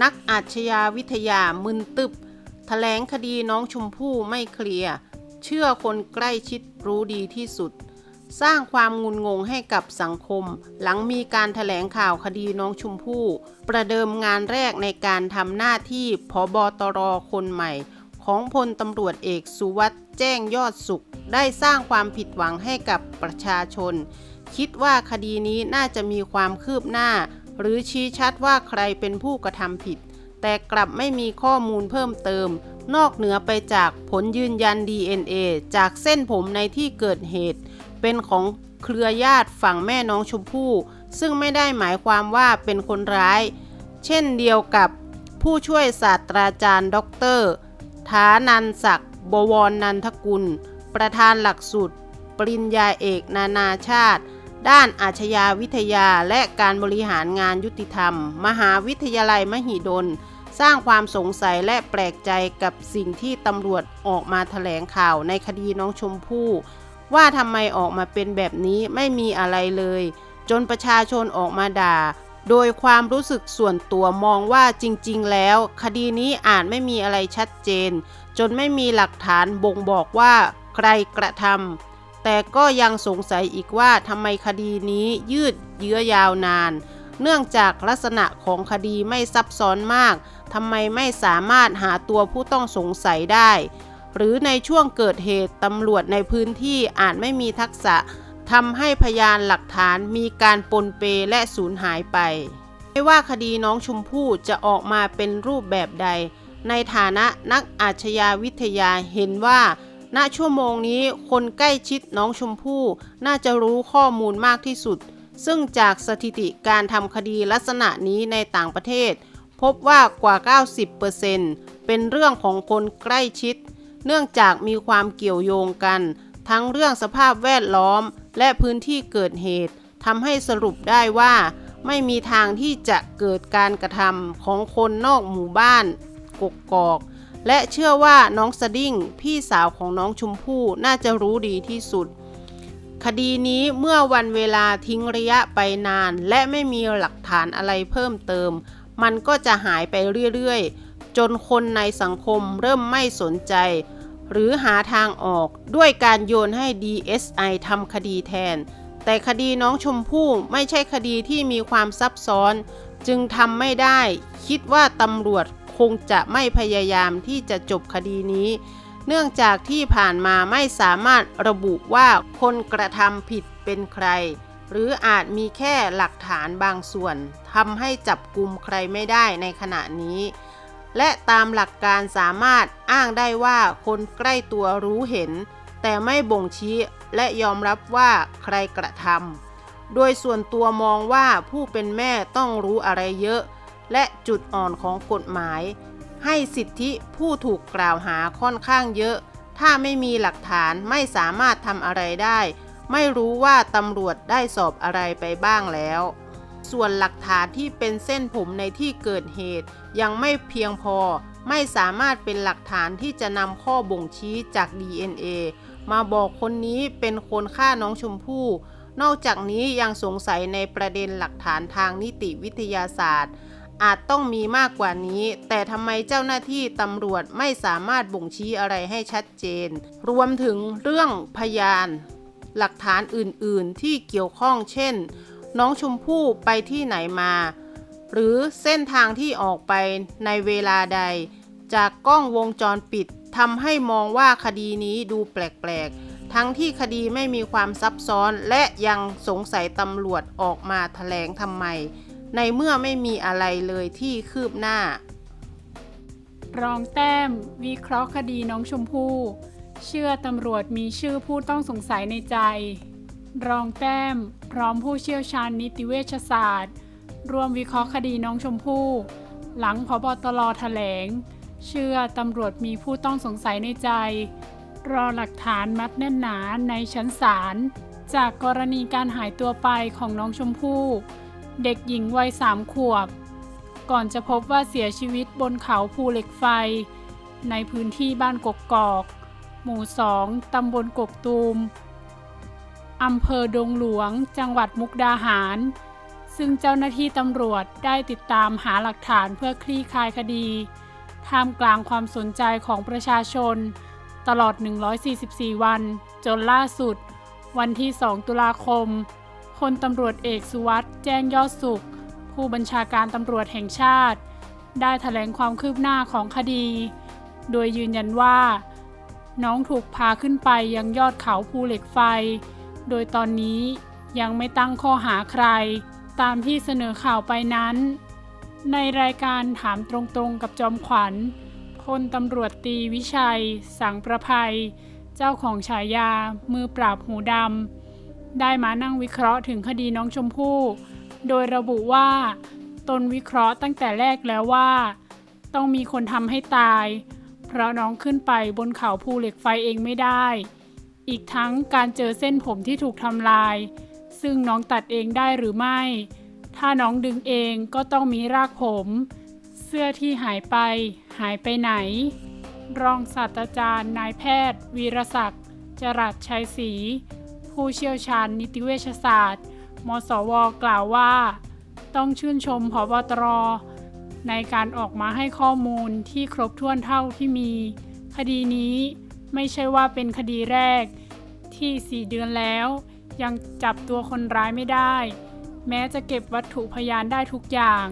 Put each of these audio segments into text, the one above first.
นักอาชญาวิทยามึนตึบแถลงคดีน้องชมพู่ไม่เคลียร์ เชื่อคนใกล้ชิดรู้ดีที่สุด สร้างความงุนงงให้กับสังคม หลังมีการแถลงข่าวคดีน้องชมพู่ ประเดิมงานแรกในการทำหน้าที่ผบตรคนใหม่ ของพลตำรวจเอกสุวัสด์แจ้งยอดสุข ได้สร้างความผิดหวังให้กับประชาชน คิดว่าคดีนี้น่าจะมีความคืบหน้า หรือชี้ชัดว่าใครเป็นผู้กระทำผิด แต่กลับไม่มีข้อมูลเพิ่มเติม นอกเหนือไปจากผลยืนยัน DNA จากเส้นผมในที่เกิดเหตุ เป็นของเครือญาติฝั่งแม่น้องชมพู่ ซึ่งไม่ได้หมายความว่าเป็นคนร้าย เช่นเดียวกับผู้ช่วยศาสตราจารย์ด็อกเตอร์ฐานันศักดิ์บวรนันทกุล ประธานหลักสูตร ปริญญาเอกนานาชาติ ด้านอาชญาวิทยาและการบริหารงานยุติธรรม มหาวิทยาลัยมหิดล สร้างความสงสัยและแปลกใจกับสิ่งที่ตำรวจออกมาแถลงข่าวในคดีน้องชมพู่ ว่าทำไมออกมาเป็นแบบนี้ไม่มีอะไรเลย จนประชาชนออกมาด่า โดยความรู้สึกส่วนตัวมองว่าจริง ๆ แล้ว คดีนี้อาจไม่มีอะไรชัดเจน จนไม่มีหลักฐานบ่งบอกว่าใครกระทำ แต่ก็ยังสงสัยอีกว่าทำไมคดีนี้ยืดเยื้อยาวนาน เนื่องจากลักษณะของคดีไม่ซับซ้อนมากทำไมไม่สามารถหาตัวผู้ต้องสงสัยได้ หรือในช่วงเกิดเหตุตำรวจในพื้นที่อาจไม่มีทักษะทำให้พยานหลักฐานมีการปนเปและสูญหายไป ไม่ว่าคดีน้องชมพู่จะออกมาเป็นรูปแบบใด ในฐานะนักอาชญาวิทยาเห็นว่า ณชั่วโมงนี้คนใกล้ชิดน้องชมพู่น่าจะรู้ข้อมูลมากที่สุด ซึ่งจากสถิติการทำคดีลักษณะนี้ในต่างประเทศ พบว่ากว่า 90%เป็นเรื่องของคนใกล้ชิด เนื่องจากมีความเกี่ยวโยงกัน ทั้งเรื่องสภาพแวดล้อมและพื้นที่เกิดเหตุทำให้สรุปได้ว่า ไม่มีทางที่จะเกิดการกระทำของคนนอกหมู่บ้านกกกอก และเชื่อว่าน้องสดิ้งพี่สาวของน้องชมพู่น่าจะรู้ดีที่สุด คดีนี้เมื่อวันเวลาทิ้งระยะไปนาน และไม่มีหลักฐานอะไรเพิ่มเติม มันก็จะหายไปเรื่อยๆ จนคนในสังคมเริ่มไม่สนใจ หรือหาทางออกด้วยการโยนให้ DSI ทำคดีแทน แต่คดีน้องชมพู่ไม่ใช่คดีที่มีความซับซ้อน จึงทำไม่ได้ คิดว่าตำรวจ งจะไม่พยายามที่จะจบคดีนี้ เนื่องจากที่ผ่านมาไม่สามารถระบุว่าคนกระทำผิดเป็นใคร หรืออาจมีแค่หลักฐานบางส่วนทำให้จับกลุ่มใครไม่ได้ในขณะนี้ และตามหลักการสามารถอ้างได้ว่าคนใกล้ตัวรู้เห็น แต่ไม่บ่งชี้และยอมรับว่าใครกระทำโดยส่วนตัวมองว่าผู้เป็นแม่ต้องรู้อะไรเยอะ และจุดอ่อนของกฎหมาย ให้สิทธิผู้ถูกกล่าวหาค่อนข้างเยอะ ถ้าไม่มีหลักฐานไม่สามารถทำอะไรได้ ไม่รู้ว่าตำรวจได้สอบอะไรไปบ้างแล้ว ส่วนหลักฐานที่เป็นเส้นผมในที่เกิดเหตุ ยังไม่เพียงพอไม่สามารถเป็นหลักฐานที่จะนำข้อบ่งชี้จาก DNA มาบอกคนนี้เป็นคนฆ่าน้องชมพู่ นอกจากนี้ยังสงสัยในประเด็นหลักฐานทางนิติวิทยาศาสตร์ อาจต้องมีมากกว่านี้ แต่ทำไมเจ้าหน้าที่ตำรวจไม่สามารถบ่งชี้อะไรให้ชัดเจน รวมถึงเรื่องพยาน หลักฐานอื่น ๆ ที่เกี่ยวข้องเช่น น้องชมพู่ไปที่ไหนมา หรือเส้นทางที่ออกไปในเวลาใด จากกล้องวงจรปิดทำให้มองว่าคดีนี้ดูแปลก ๆทั้งที่คดีไม่มีความซับซ้อนและยังสงสัยตำรวจออกมาแถลงทำไม ในเมื่อไม่มีอะไรเลยที่คืบหน้า รองแต้ม วิเคราะห์คดีน้องชมพู่ เชื่อตำรวจมีชื่อผู้ต้องสงสัยในใจ รองแต้ม พร้อมผู้เชี่ยวชาญนิติเวชศาสตร์ร่วมวิเคราะห์คดีน้องชมพู่ หลังพบตรแถลง เชื่อตำรวจมีผู้ต้องสงสัยในใจ รอหลักฐานมัดแน่นหนาในชั้นศาลจากกรณีการหายตัวไปของน้องชมพู่ เด็กหญิงวัยสามขวบ ก่อนจะพบว่าเสียชีวิตบนเขาภูเหล็กไฟ ในพื้นที่บ้านกกกอก หมู่สองตำบลกกตูมอำเภอดงหลวง จังหวัดมุกดาหาร ซึ่งเจ้าหน้าที่ตำรวจได้ติดตามหาหลักฐานเพื่อคลี่คลายคดี ท่ามกลางความสนใจของประชาชน ตลอด 144 วัน จนล่าสุด วันที่ 2 ตุลาคม ลตำรวจเอกสุวัสด์แจ้งยอดสุข ผู้บัญชาการตำรวจแห่งชาติ ได้แถลงความคืบหน้าของคดี โดยยืนยันว่า น้องถูกพาขึ้นไปยังยอดเขาภูเหล็กไฟ โดยตอนนี้ยังไม่ตั้งข้อหาใคร ตามที่เสนอข่าวไปนั้น ในรายการถามตรงๆกับจอมขวัญพลตำรวจตีวิชัย สังประภัย เจ้าของฉายา มือปราบหูดำ ได้มานั่งวิเคราะห์ถึงคดีน้องชมพู่ โดยระบุว่า ตนวิเคราะห์ตั้งแต่แรกแล้วว่า ต้องมีคนทำให้ตาย เพราะน้องขึ้นไปบนเขาภูเหล็กไฟเองไม่ได้ อีกทั้งการเจอเส้นผมที่ถูกทำลาย ซึ่งน้องตัดเองได้หรือไม่ ถ้าน้องดึงเองก็ต้องมีรากผม เสื้อที่หายไป หายไปไหน รองศาสตราจารย์นายแพทย์ วีรศักดิ์จรัสชัยศรี ผู้เชี่ยวชาญนิติเวชศาสตร์ มสว กล่าวว่า ต้องชื่นชมพบตร ในการออกมาให้ข้อมูลที่ครบถ้วนเท่าที่มี คดีนี้ไม่ใช่ว่าเป็นคดีแรก ที่ 4 เดือนแล้ว ยังจับตัวคนร้ายไม่ได้ แม้จะเก็บวัตถุพยานได้ทุกอย่าง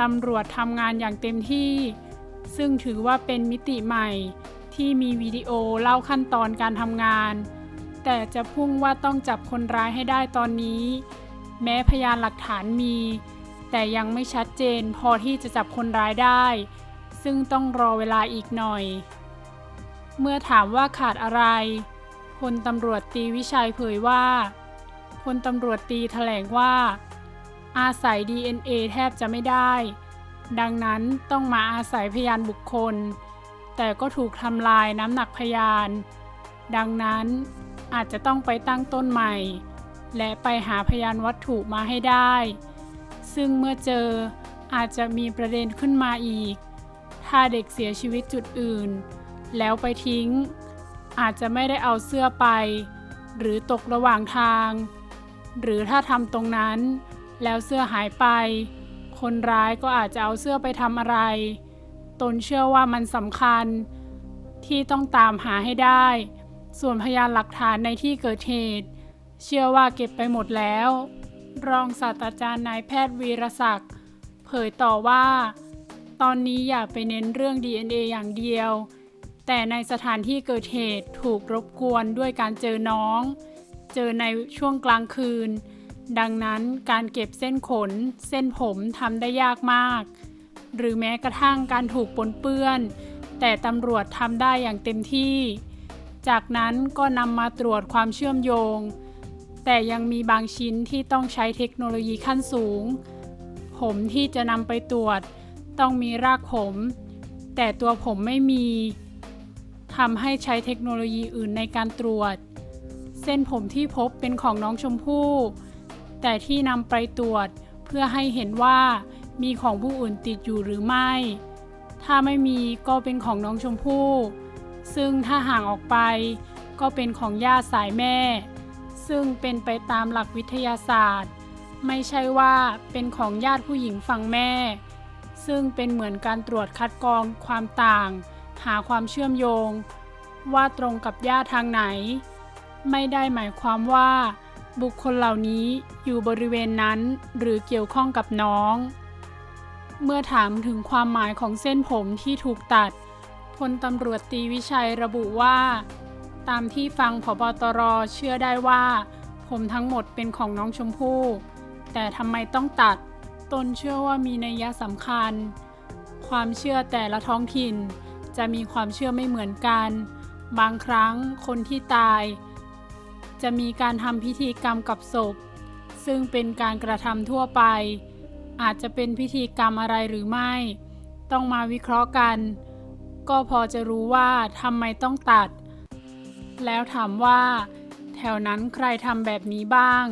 ตำรวจทำงานอย่างเต็มที่ ซึ่งถือว่าเป็นมิติใหม่ที่มีวิดีโอเล่าขั้นตอนการทำงาน แต่จะพุ่งว่าต้องจับคนร้ายให้ได้ตอนนี้ แม้พยานหลักฐานมี แต่ยังไม่ชัดเจนพอที่จะจับคนร้ายได้ ซึ่งต้องรอเวลาอีกหน่อย เมื่อถามว่าขาดอะไรพลตำรวจตีวิชัยเผยว่าพลตำรวจตีแถลงว่า อาศัย DNA แทบจะไม่ได้ ดังนั้นต้องมาอาศัยพยานบุคคล แต่ก็ถูกทำลายน้ำหนักพยาน ดังนั้น อาจจะต้องไปตั้งต้นใหม่ และไปหาพยานวัตถุมาให้ได้ ซึ่งเมื่อเจออาจจะมีประเด็นขึ้นมาอีก ถ้าเด็กเสียชีวิตจุดอื่น แล้วไปทิ้ง อาจจะไม่ได้เอาเสื้อไป หรือตกระหว่างทาง หรือถ้าทำตรงนั้น แล้วเสื้อหายไป คนร้ายก็อาจจะเอาเสื้อไปทำอะไร ตนเชื่อว่ามันสำคัญ ที่ต้องตามหาให้ได้ ส่วนพยานหลักฐานในที่เกิดเหตุ เชื่อว่าเก็บไปหมดแล้ว รองศาสตราจารย์นายแพทย์วีรศักดิ์เผยต่อว่า ตอนนี้อย่าไปเน้นเรื่อง DNA อย่างเดียว แต่ในสถานที่เกิดเหตุถูกรบกวนด้วยการเจอน้อง เจอในช่วงกลางคืน ดังนั้นการเก็บเส้นขน เส้นผมทำได้ยากมาก หรือแม้กระทั่งการถูกปนเปื้อน แต่ตำรวจทำได้อย่างเต็มที่ จากนั้นก็นำมาตรวจความเชื่อมโยง แต่ยังมีบางชิ้นที่ต้องใช้เทคโนโลยีขั้นสูง ผมที่จะนำไปตรวจ ต้องมีรากผม แต่ตัวผมไม่มีทำให้ใช้เทคโนโลยีอื่นในการตรวจ เส้นผมที่พบเป็นของน้องชมพู่แต่ที่นำไปตรวจเพื่อให้เห็นว่ามีของผู้อื่นติดอยู่หรือไม่ ถ้าไม่มีก็เป็นของน้องชมพู่ ซึ่งถ้าห่างออกไปก็เป็นของญาติสายแม่ ซึ่งเป็นไปตามหลักวิทยาศาสตร์ ไม่ใช่ว่าเป็นของญาติผู้หญิงฝั่งแม่ ซึ่งเป็นเหมือนการตรวจคัดกรองความต่าง หาความเชื่อมโยง ว่าตรงกับญาติทางไหน ไม่ได้หมายความว่า บุคคลเหล่านี้อยู่บริเวณนั้นหรือเกี่ยวข้องกับน้อง เมื่อถามถึงความหมายของเส้นผมที่ถูกตัด พลตำรวจตีวิชัยระบุว่า ตามที่ฟังผบตรเชื่อได้ว่า ผมทั้งหมดเป็นของน้องชมพู่แต่ทำไมต้องตัด ตนเชื่อว่ามีนัยยะสำคัญ ความเชื่อแต่ละท้องถิ่น จะมีความเชื่อไม่เหมือนกัน บางครั้งคนที่ตาย จะมีการทำพิธีกรรมกับศพ ซึ่งเป็นการกระทำทั่วไป อาจจะเป็นพิธีกรรมอะไรหรือไม่ ต้องมาวิเคราะห์กัน ก็พอจะรู้ว่าทำไมต้องตัด แล้วถามว่า แถวนั้นใครทำแบบนี้บ้าง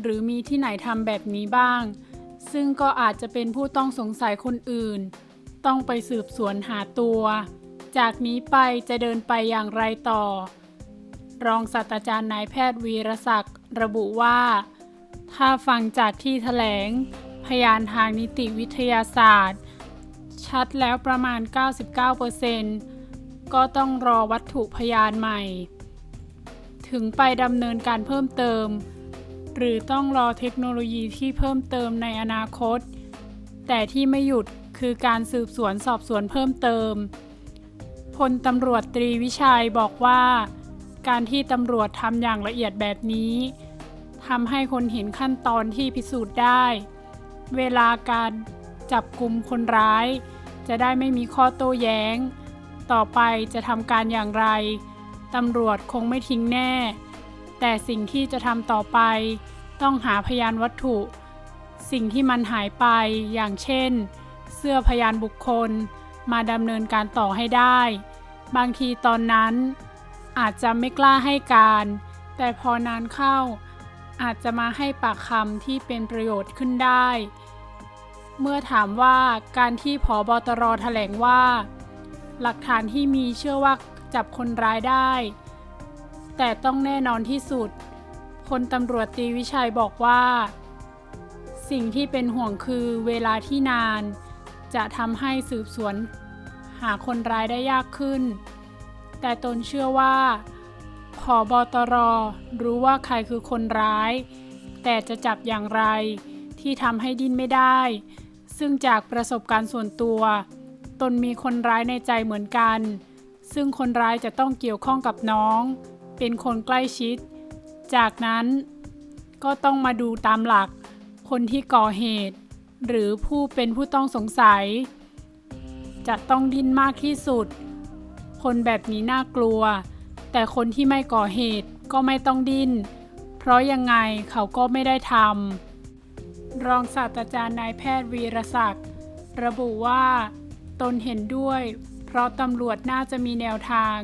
หรือมีที่ไหนทำแบบนี้บ้าง ซึ่งก็อาจจะเป็นผู้ต้องสงสัยคนอื่น ต้องไปสืบสวนหาตัว จากนี้ไปจะเดินไปอย่างไรต่อ รองศาสตราจารย์นายแพทย์วีรศักดิ์ระบุว่า ถ้าฟังจากที่แถลง พยานทางนิติวิทยาศาสตร์ ชัดแล้วประมาณ 99%ก็ต้องรอวัตถุพยานใหม่ ถึงไปดำเนินการเพิ่มเติม หรือต้องรอเทคโนโลยีที่เพิ่มเติมในอนาคต แต่ที่ไม่หยุดคือการสืบสวนสอบสวนเพิ่มเติมพลตำรวจตรีวิชัยบอกว่า การที่ตำรวจทำอย่างละเอียดแบบนี้ทำให้คนเห็นขั้นตอนที่พิสูจน์ได้ เวลาการจับกลุ่มคนร้าย จะได้ไม่มีข้อโต้แย้ง ต่อไปจะทำการอย่างไร ตำรวจคงไม่ทิ้งแน่ แต่สิ่งที่จะทำต่อไป ต้องหาพยานวัตถุ สิ่งที่มันหายไปอย่างเช่น เสื้อพยานบุคคลมาดำเนินการต่อให้ได้ บางทีตอนนั้น อาจจะไม่กล้าให้การ แต่พอนานเข้า อาจจะมาให้ปากคำที่เป็นประโยชน์ขึ้นได้ เมื่อถามว่าการที่ผอบอตรแถลงว่า หลักฐานที่มีเชื่อว่าจับคนร้ายได้ แต่ต้องแน่นอนที่สุดพลตำรวจตีวิชัยบอกว่า สิ่งที่เป็นห่วงคือเวลาที่นาน จะทำให้สืบสวน หาคนร้ายได้ยากขึ้น แต่ตนเชื่อว่าผอบอตรรู้ว่าใครคือคนร้าย แต่จะจับอย่างไรที่ทำให้ดิ้นไม่ได้ ซึ่งจากประสบการณ์ส่วนตัว ตนมีคนร้ายในใจเหมือนกัน ซึ่งคนร้ายจะต้องเกี่ยวข้องกับน้อง เป็นคนใกล้ชิด จากนั้นก็ต้องมาดูตามหลัก คนที่ก่อเหตุ หรือผู้เป็นผู้ต้องสงสัย จะต้องดิ้นมากที่สุด คนแบบนี้น่ากลัว แต่คนที่ไม่ก่อเหตุก็ไม่ต้องดิ้น เพราะยังไงเขาก็ไม่ได้ทำ รองศาสตราจารย์นายแพทย์วีรศักดิ์ระบุว่า ตนเห็นด้วย เพราะตำรวจน่าจะมีแนวทาง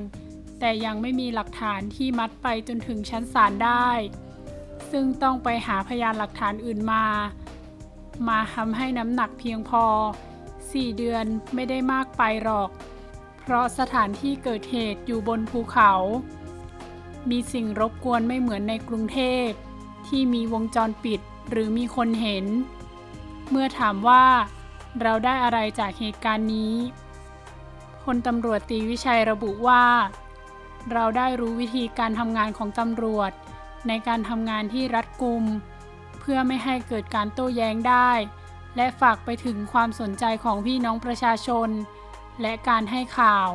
แต่ยังไม่มีหลักฐานที่มัดไปจนถึงชั้นศาลได้ ซึ่งต้องไปหาพยานหลักฐานอื่นมา มาทำให้น้ำหนักเพียงพอ 4 เดือนไม่ได้มากไปหรอก เพราะสถานที่เกิดเหตุอยู่บนภูเขา มีสิ่งรบกวนไม่เหมือนในกรุงเทพที่มีวงจรปิด หรือมีคนเห็น เมื่อถามว่าเราได้อะไรจากเหตุการณ์นี้พลตำรวจตีวิชัยระบุว่า เราได้รู้วิธีการทำงานของตำรวจ ในการทำงานที่รัดกุม เพื่อไม่ให้เกิดการโต้แย้งได้ และฝากไปถึงความสนใจของพี่น้องประชาชน และการให้ข่าว